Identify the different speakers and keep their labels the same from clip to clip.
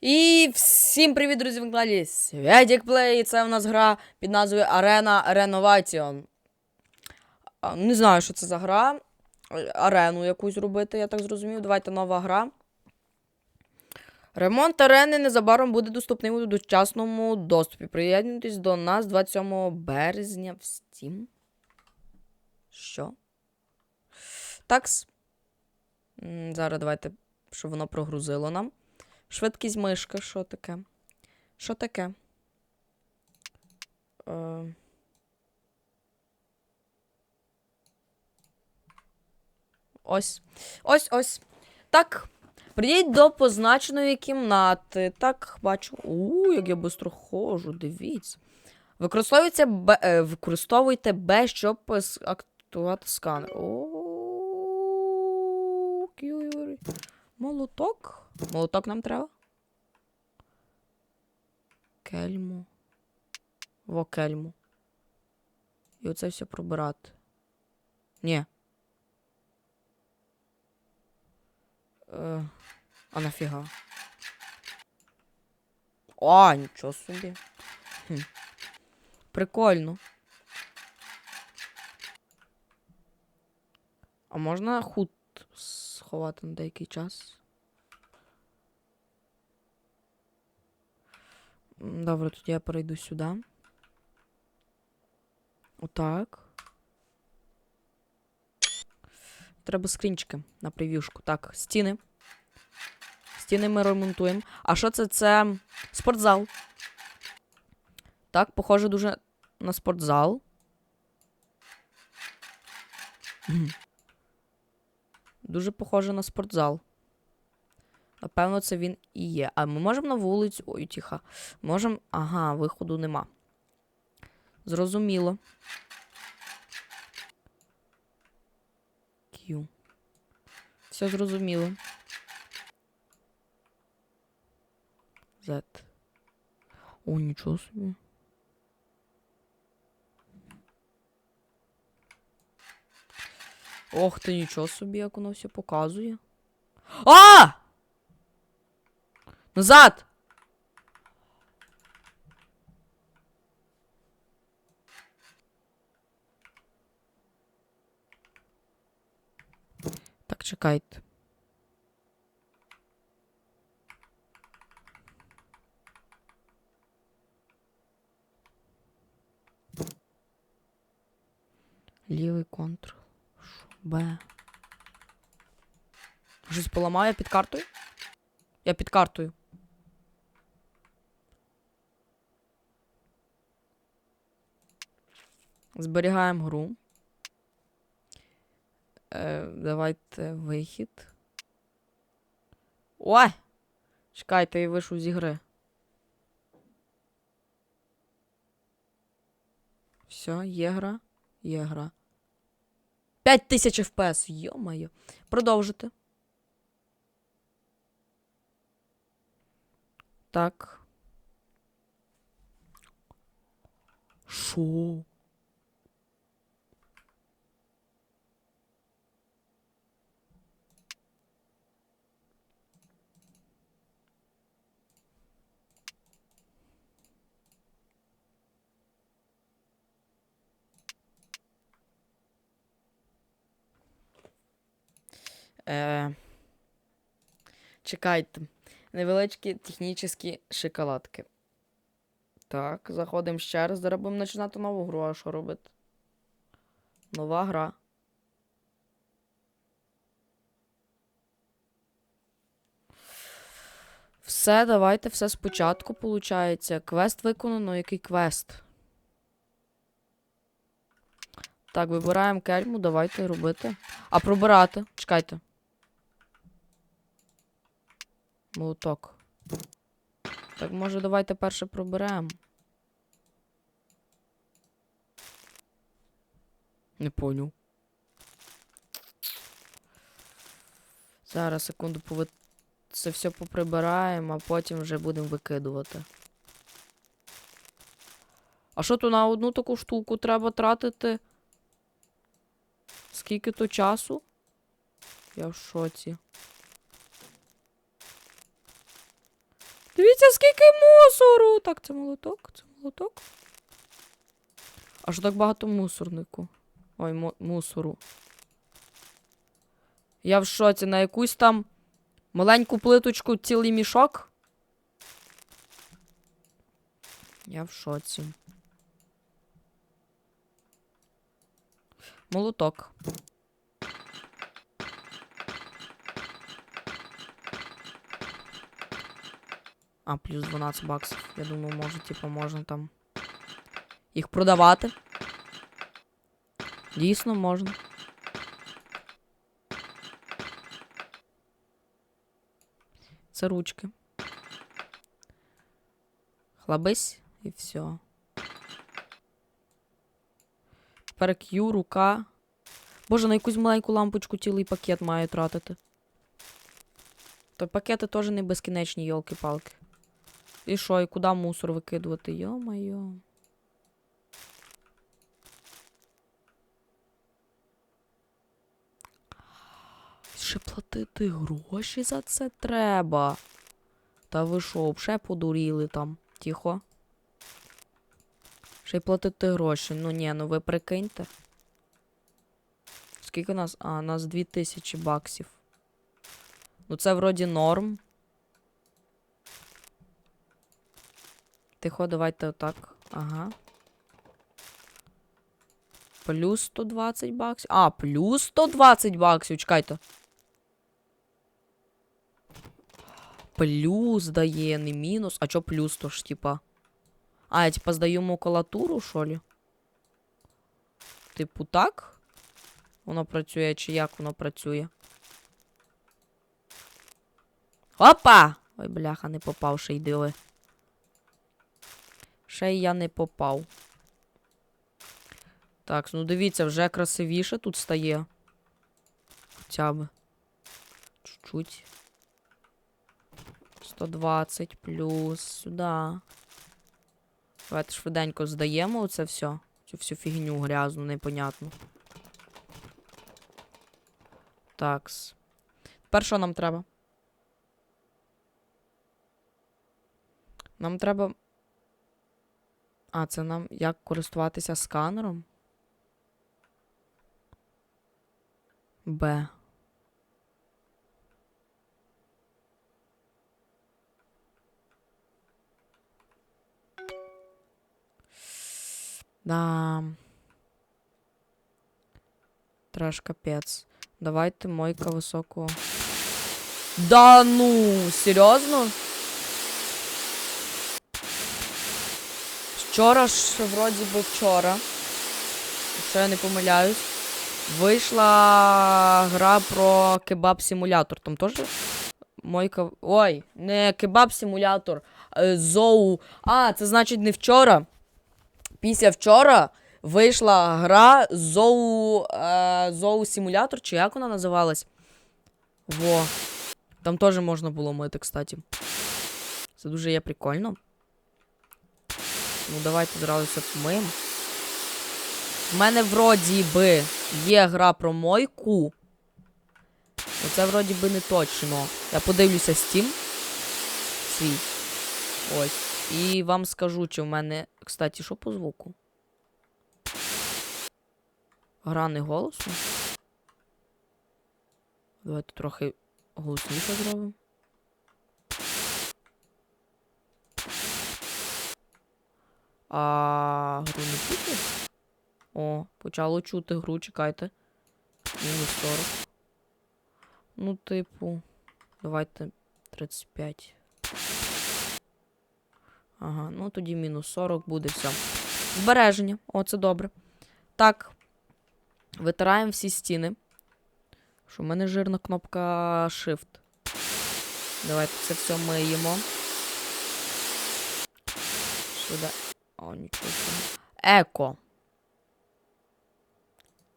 Speaker 1: І всім привіт, друзі, в каналі Святік Плей. Це у нас гра під назвою Arena Renovation. Не знаю, що це за гра. Арену якусь робити, я так зрозумів. Давайте нова гра. Ремонт арени незабаром буде доступним у дочасному доступі. Приєднуйтесь до нас 27 березня в Steam. Що? Такс. Зараз давайте, щоб воно прогрузило нам. Швидкість мишки, що таке? Що таке? Е... Ось. Ось ось. Так. Прийдіть до позначеної кімнати. Так, бачу. У, як я швидко ходжу, дивіться. Використовуйте Б, е, використовуйте Б, щоб актувати сканер. О. Молоток? Молоток нам треба? Кельму. Во кельму. І оце все пробирати. Ні. Е, а нафіга? А, нічого собі. Хм. Прикольно. А можна худ сховати на деякий час? Добре, тоді я перейду сюди. Отак. Треба скрінчики на прев'юшку. Так, стіни. Стіни ми ремонтуємо. А що це? Це спортзал. Так, похоже дуже на спортзал. Дуже похоже на спортзал. Напевно, це він і є. А ми можемо на вулицю. Ой, тихо. Можемо. Ага, виходу нема. Зрозуміло. Q. Все зрозуміло. Z. О, нічого собі. Ох ти, нічого собі, як воно все показує. А! Назад! Так, чекайте. Лівий контрол. Ш- Б. Щось поламаю під картою? Я під картою. Зберігаємо гру. Е, давайте вихід. Ой! Чекайте, я вийшов з ігри. Все, є гра. Є гра. 5000 FPS, йо-моє. Продовжити. Так. Шо? Е... Чекайте. Невеличкі технічні шоколадки. Так, заходимо ще раз. Зараз будемо починати нову гру, а що робити? Нова гра. Все, давайте все спочатку, виходить. Квест виконано, який квест? Так, вибираємо кельму, давайте робити. А пробирати. Чекайте. Молоток. Так, може, давайте перше проберемо. Не поняв. Зараз, секунду, пови... це все поприбираємо, а потім вже будемо викидувати. А що то на одну таку штуку треба тратити? Скільки то часу? Я в шоці. Дивіться, скільки мусору! Так, це молоток, це молоток. А що так багато мусорнику? Ой, му- мусору. Я в шоці на якусь там маленьку плиточку цілий мішок. Я в шоці. Молоток. А, плюс 12 баксів. Я думаю, може, типу, можна там їх продавати. Дійсно можна. Це ручки. Хлабись і все. Тепер Q, рука. Боже, на якусь маленьку лампочку цілий пакет маю тратити. То пакети теж не безкінечні, йолки-палки. І що, і куди мусор викидувати? Йо-майо. Ще платити гроші за це треба. Та ви що, вже подуріли там? Тихо. Ще й платити гроші. Ну ні, ну ви прикиньте. Скільки у нас? А, у нас 2000 баксів. Ну це вроді норм. Тихо, давайте отак. Ага. Плюс 120 баксів. А, плюс 120 баксів. Чекайте. Плюс дає, не мінус. А чо плюс то ж, типа? А, я типа здаю макулатуру, що ли? Типу так? Воно працює, чи як воно працює? Опа! Ой, бляха, не попав, ще й диви. Ще я не попав. Так, ну дивіться, вже красивіше тут стає. Хоча б. Чуть-чуть. 120 плюс сюди. Давайте швиденько здаємо оце все. Цю всю фігню грязну, непонятну. Такс. Тепер що нам треба? Нам треба. А, це нам як користуватися сканером? Б. Да. Треш капець. Давайте мойка високого. Да ну, серйозно? Вчора ж, вроді би вчора, якщо я не помиляюсь, вийшла гра про кебаб-симулятор. Там теж мойка. Ой, не кебаб-симулятор, е, зоу. А, це значить не вчора. Після вчора вийшла гра зоу. Е, зоу симулятор, чи як вона називалась? Во. Там теж можна було мити, кстати. Це дуже є прикольно. Ну, давайте зразу все помиємо. В мене вроді би є гра про мойку. Оце вроді би не точно. Я подивлюся Steam. Свій. Ось. І вам скажу, чи в мене. Кстати, що по звуку? Гра не голосу. Давайте трохи голосніше зробимо. А гру не чути? О, почало чути гру, чекайте. Мінус 40. Ну, типу. Давайте 35. Ага, ну тоді мінус 40 буде все. Збереження. О, це добре. Так. Витираємо всі стіни. Що в мене жирна кнопка Shift. Давайте це все миємо. Сюди. О, нічого. Еко.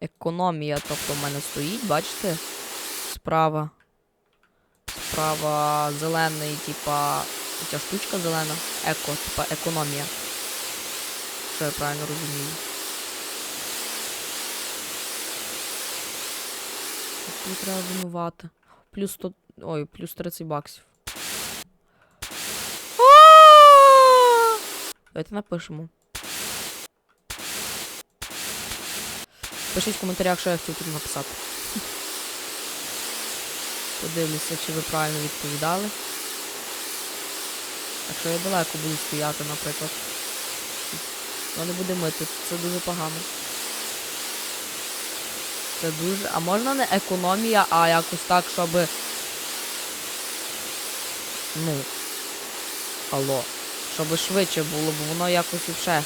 Speaker 1: Економія, тобто в мене стоїть, бачите? Справа. Справа зелений, типа. Ця штучка зелена. Еко, типа економія. Що я правильно розумію. Тут треба вимивати. Плюс 100. Ой, плюс 30 баксів. Давайте напишемо. Пишіть в коментарях, що я хотів тут написати. Подивлюся, чи ви правильно відповідали. Якщо я далеко буду стояти, наприклад. То не буде мити, це дуже погано. Це дуже. А можна не економія, а якось так, щоб. Ну. Алло. Щоб швидше було, бо воно якось вже.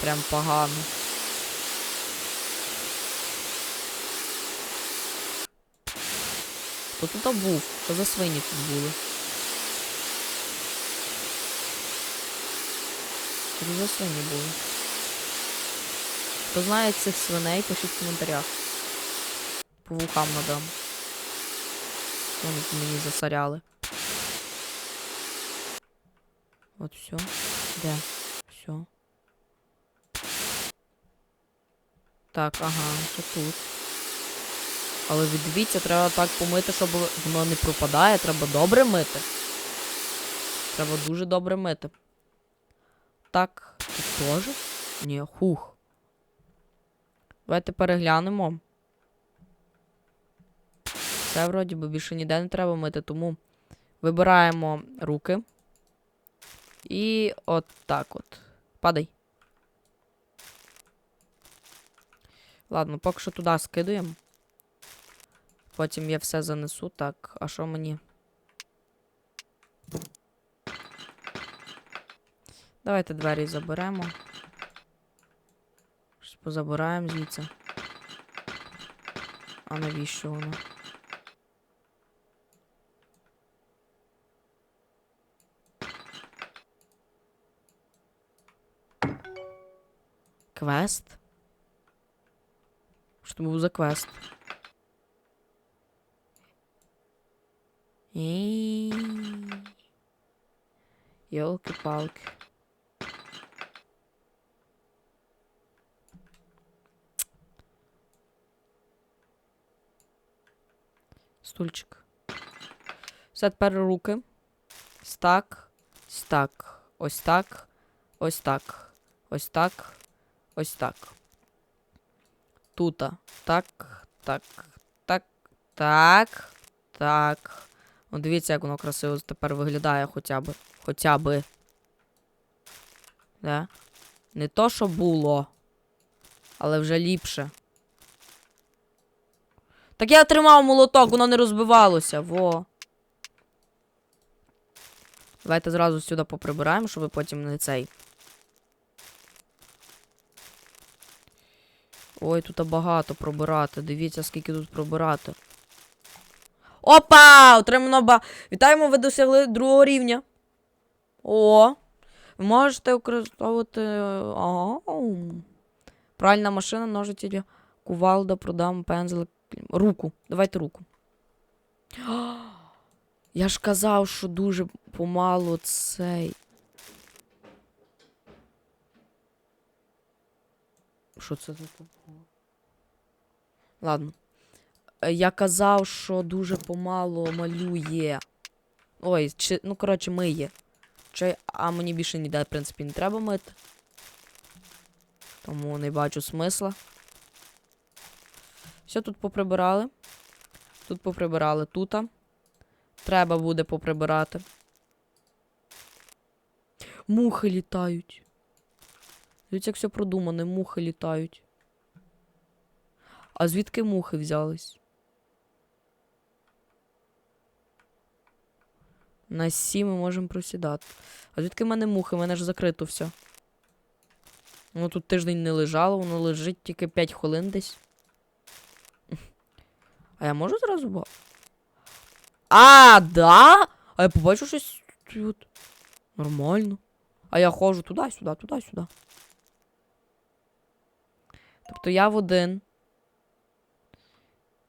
Speaker 1: Прям погано. Хто тут був? Що за свині тут були? Що тут за свині були? Хто знає цих свиней, пишіть в коментарях. По вухам надам. Вони мені засоряли. От все. Де? Все. Так, ага, що тут. Але дивіться, треба так помити, щоб воно не пропадає. Треба добре мити. Треба дуже добре мити. Так, тут теж? Ні, хух. Давайте переглянемо. Це вроді би більше ніде не треба мити, тому вибираємо руки. І от так от. Падай. Ладно, поки що туди скидуємо. Потім я все занесу. Так, а що мені? Давайте двері заберемо. Щось позабираємо звідси. А навіщо воно? Квест? Що це був за квест? Йолки-палки. Стульчик. Все тепер руки. Стак. Стак. Ось так. Ось так. Ось так. Ось так. Тута. Так. Так. Так. Так. Так. Ну, дивіться, як воно красиво тепер виглядає хоча б. Хоча би. Да? Не то, що було. Але вже ліпше. Так я тримав молоток, воно не розбивалося. Во. Давайте зразу сюди поприбираємо, щоб потім не цей. Ой, тут багато пробирати. Дивіться, скільки тут пробирати. Опа! Отримано ба. Вітаємо, ви досягли другого рівня. О! Ви можете використовувати. Ага. Пральна машина, ножиці кувалда, продам, пензлик. Руку. Давайте руку. Я ж казав, що дуже помало цей. Що це таке? Ладно. Е, Я казав, що дуже помало малює. Ой, чи, ну, коротше, миє. Чи, а мені більше ніде, в принципі, не треба мити. Тому не бачу смисла. Все тут поприбирали. Тут поприбирали тута. Треба буде поприбирати. Мухи літають. Дивіться, як все продумане, мухи літають. А звідки мухи взялись? На сі ми можемо просідати. А звідки в мене мухи? У мене ж закрито все. Воно тут тиждень не лежало, воно лежить тільки 5 хвилин десь. А я можу зразу бо. А, да? А я побачу щось тут. Нормально. А я ходжу туди-сюди, туди-сюди. Тобто я в один.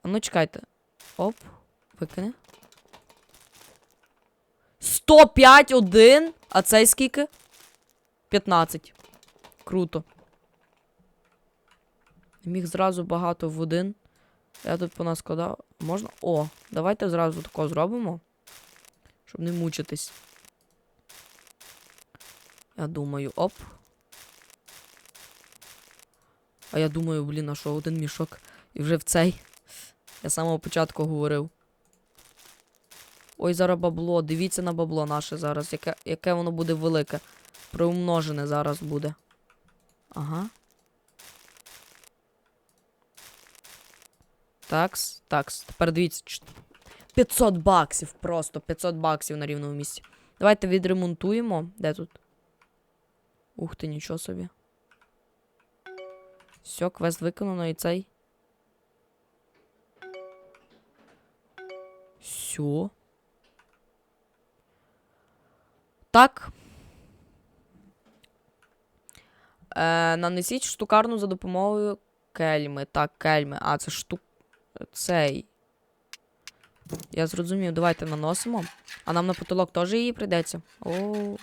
Speaker 1: А ну чекайте. Оп, викине. 105 один. А цей скільки? 15. Круто. Міг зразу багато в один. Я тут понаскладав. Можна. О, давайте зразу тако зробимо. Щоб не мучитись. Я думаю, оп. А я думаю, блін, а що один мішок і вже в цей. Я з самого початку говорив. Ой, зараз бабло. Дивіться на бабло наше зараз. Яке, яке воно буде велике. Приумножене зараз буде. Ага. Такс, такс. Тепер дивіться. 500 баксів просто. 500 баксів на рівному місці. Давайте відремонтуємо. Де тут? Ух ти, нічого собі. Все, квест виконано і цей. Все. Так. Е, нанесіть штукарну за допомогою кельми. Так, кельми. А, це штук. Цей. Я зрозумів, давайте наносимо. А нам на потолок теж її прийдеться. О.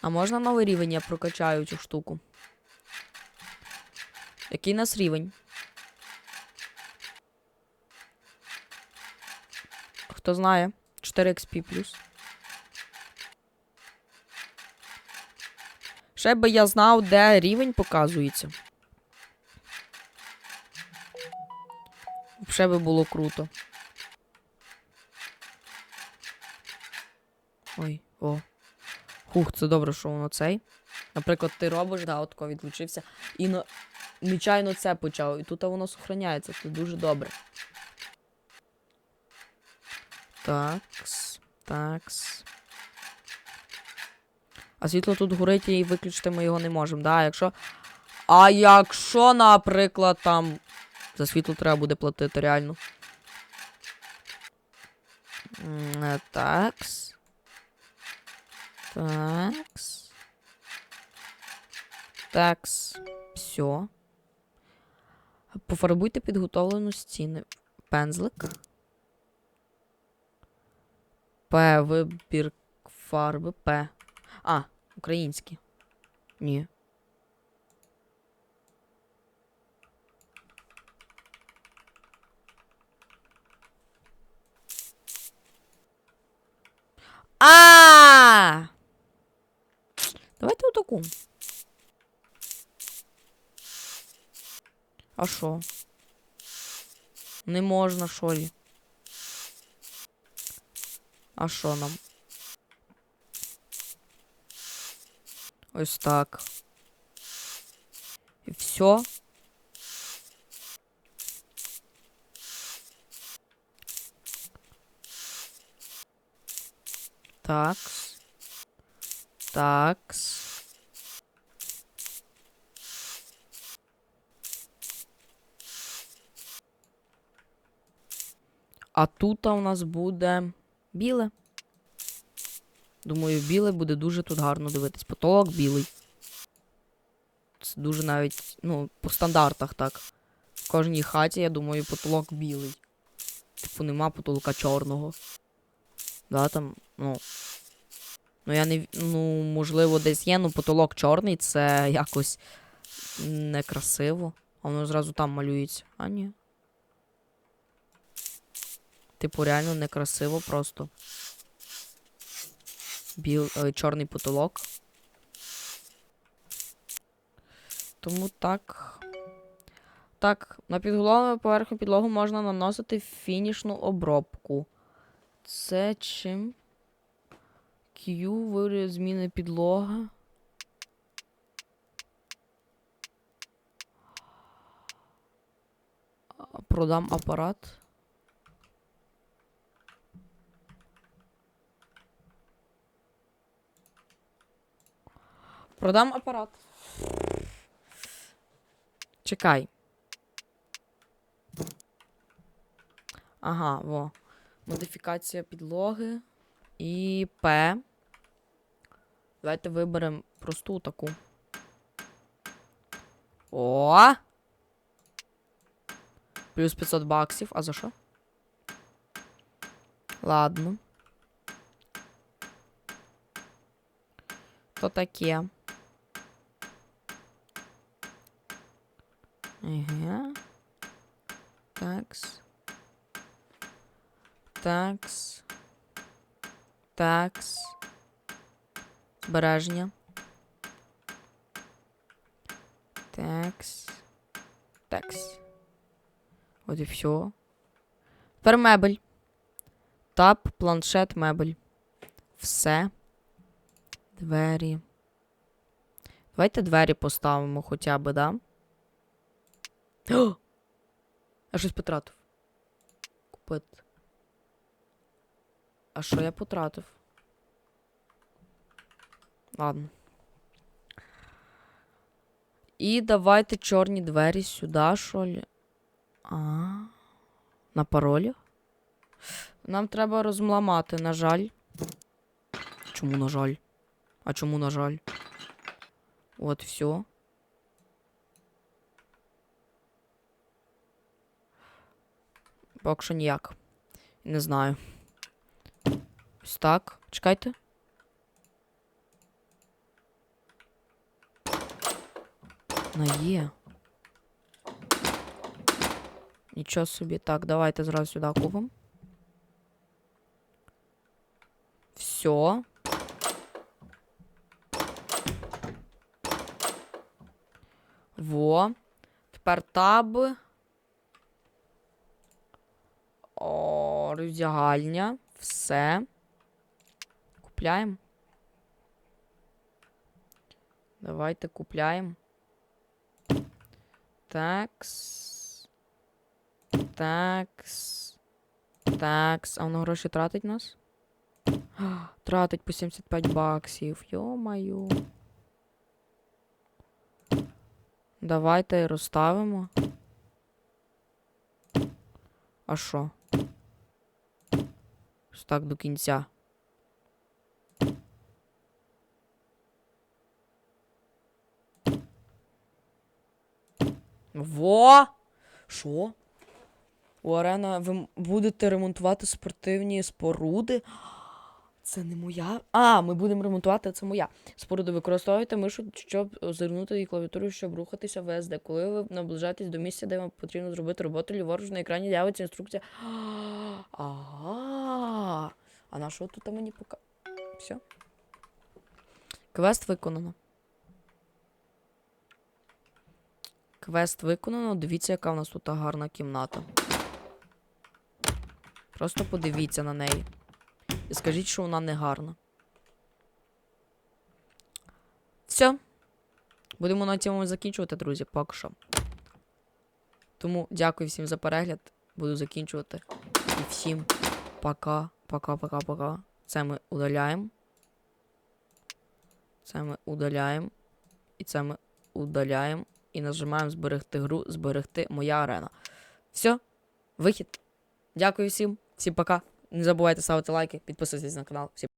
Speaker 1: А можна новий рівень я прокачаю цю штуку? Який у нас рівень? Хто знає? 4 XP плюс. Ще би я знав, де рівень показується. Ще би було круто. Ой, о. Хух, це добре, що воно цей. Наприклад, ти робиш, да, отко відлучився, і на... нечайно це почав, і тут воно сохраняється, це дуже добре. Такс, такс. А світло тут горить і виключити ми його не можемо, да? Якщо. А якщо, наприклад, там. За світло треба буде платити, реально. Е, Такс. Такс. Такс. Все. Пофарбуйте підготовлену стіни. Пензлик. П. Вибір фарби. П. А, українські. Ні. А! Давайте отаку. А що? Не можна, що лі? А що нам? Ось так. І все. Такс. Такс. А тут у нас буде біле. Думаю, біле буде дуже тут гарно дивитись. Потолок білий. Це дуже навіть, ну, по стандартах так. В кожній хаті, я думаю, потолок білий. Типу, нема потолка чорного. Да, там, ну. Ну, я не. Ну, можливо, десь є, ну потолок чорний, це якось некрасиво. А воно зразу там малюється. А ні. Типу, реально некрасиво просто. Біл, е, чорний потолок. Тому так. Так, на підголовну поверхню підлогу можна наносити фінішну обробку. Це чим? Q вирію зміни підлога. Продам апарат. Продам апарат. Чекай. Ага, во. Модифікація підлоги. І П. Давайте виберемо просту таку. О! Плюс 500 баксів. А за що? Ладно. То таке. Ага. Такс. Такс. Такс. Збереження. Текс. Текс. От і все. Тепер. Тап, планшет, мебель. Все. Двері. Давайте двері поставимо хоча б, да? О! Я щось потратив. Купити. А що я потратив? Ладно. І давайте чорні двері сюди, що лі. А. На паролі? Нам треба розмламати, на жаль. Чому на жаль? А чому на жаль? От, все. Поки що ніяк. Не знаю. Ось так. Чекайте. На є. Нічого собі. Так, давайте зразу сюди купимо. Все. Во. Тепер таб. О, роздягальня. Все. Купляємо. Давайте купляємо. Такс. Такс. Такс. А воно гроші тратить нас? Тратить по 75 баксів. Йо-маю. Давайте розставимо. А що? Так до кінця. Во! Що? У арена ви будете ремонтувати спортивні споруди? Це не моя. А, ми будемо ремонтувати, це моя. Споруди використовуйте мишу, щоб озирнути і клавіатуру, щоб рухатися в СД. Коли ви наближаєтесь до місця, де вам потрібно зробити роботу, ліворуч на екрані з'явиться інструкція. Ага. А на що тут мені пока. Все. Квест виконано. Квест виконано. Дивіться, яка в нас тут гарна кімната. Просто подивіться на неї. І скажіть, що вона не гарна. Все. Будемо на цьому закінчувати, друзі, поки що. Тому дякую всім за перегляд. Буду закінчувати. І всім пока, пока, пока, пока. Це ми удаляємо. Це ми удаляємо. І це ми удаляємо. І нажимаємо зберегти гру, зберегти моя арена. Все, вихід. Дякую всім. Всім пока. Не забувайте ставити лайки, підписуйтесь на канал. Всім